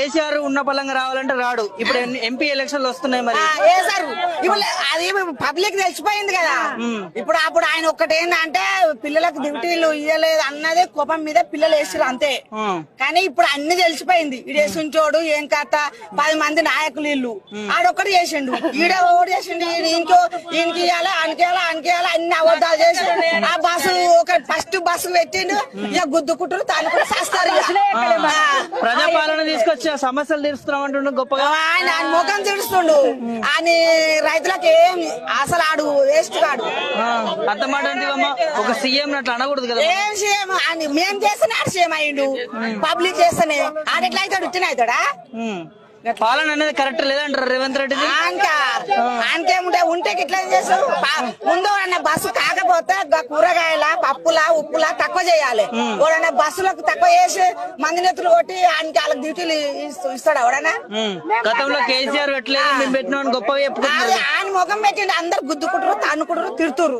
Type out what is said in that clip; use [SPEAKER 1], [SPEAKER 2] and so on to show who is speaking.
[SPEAKER 1] కేసీఆర్ ఉన్న పలంగా రావాలంటే రాడు. ఇప్పుడు ఎంపీ ఎలక్షన్లు వస్తున్నాయి మరి?
[SPEAKER 2] వేసారు ఇప్పుడు అది పబ్లిక్ తెలిసిపోయింది కదా. ఇప్పుడు అప్పుడు ఆయన ఒక్కటి ఏంటంటే పిల్లలకు డ్యూటీలు ఇయ్యలేదు అన్నదే కోపం మీద పిల్లలు వేసారు అంతే. కానీ ఇప్పుడు అన్ని తెలిసిపోయింది. ఈడేసుంచోడు ఏం కథ పది మంది నాయకులు ఇల్లు. ఆడొక్కటి చేసిండు. ఈడ ఓడి చేసిండు. ఇంకో ఈయనకి ఇవ్వాలి ఆయనకి ఇవ్వాలి ఆయనకి అన్ని అబద్ధాలు చేసి ఆ బస్సు ఒక ఫస్ట్ బస్సు పెట్టిండు. ఇక గుద్దుకుంటారు తాను కూడా చేస్తారు.
[SPEAKER 1] ప్రజాపాలన తీసుకొచ్చి సమస్యలు తీరుస్తున్నాం అంటుండే గొప్పగా.
[SPEAKER 2] ఆయన ఆయన ముఖం తెలుస్తుండు ఆయన రైతులకు ఏం అసలు ఆడు వేస్ట్ కాడు
[SPEAKER 1] అంత మాట ఒక సీఎం అట్లా అనకూడదు కదా.
[SPEAKER 2] ఏం సీఎం? ఆయన మేం చేస్తేనే ఆడు సీఎం అయ్యిండు. పబ్లిక్ చేస్తేనే. ఆడ ఎట్లా అవుతాడు? ఇట్టిన అవుతాడా.
[SPEAKER 1] పాలన అనేది కరెక్ట్ లేదంటారు రేవంత్ రెడ్డిది?
[SPEAKER 2] ఆయనకా ఆయనకేముంటే ఉంటే ఇట్లా చేస్తావు? పా- ముందు అన్న బస్సు కాకపోతే కూరగాయల పప్పుల ఉప్పుల తక్కువ చేయాలి. ఎవడన్నా బస్సులకు తక్కువ చేసి మంది నెత్తులు కొట్టి ఆయనకి వాళ్ళకి డ్యూటీలు ఇస్తూ- ఇస్తాడు ఎవడన్నా.
[SPEAKER 1] గతంలో కేసీఆర్ పెట్టలేదు మేము పెట్టినామని గొప్పగా చెప్పుకుంటున్నారు.
[SPEAKER 2] ఆయన ముఖం పెట్టిండు అందరు గుద్దుకుంటారు తన్నుకుంటారు తిడుతురు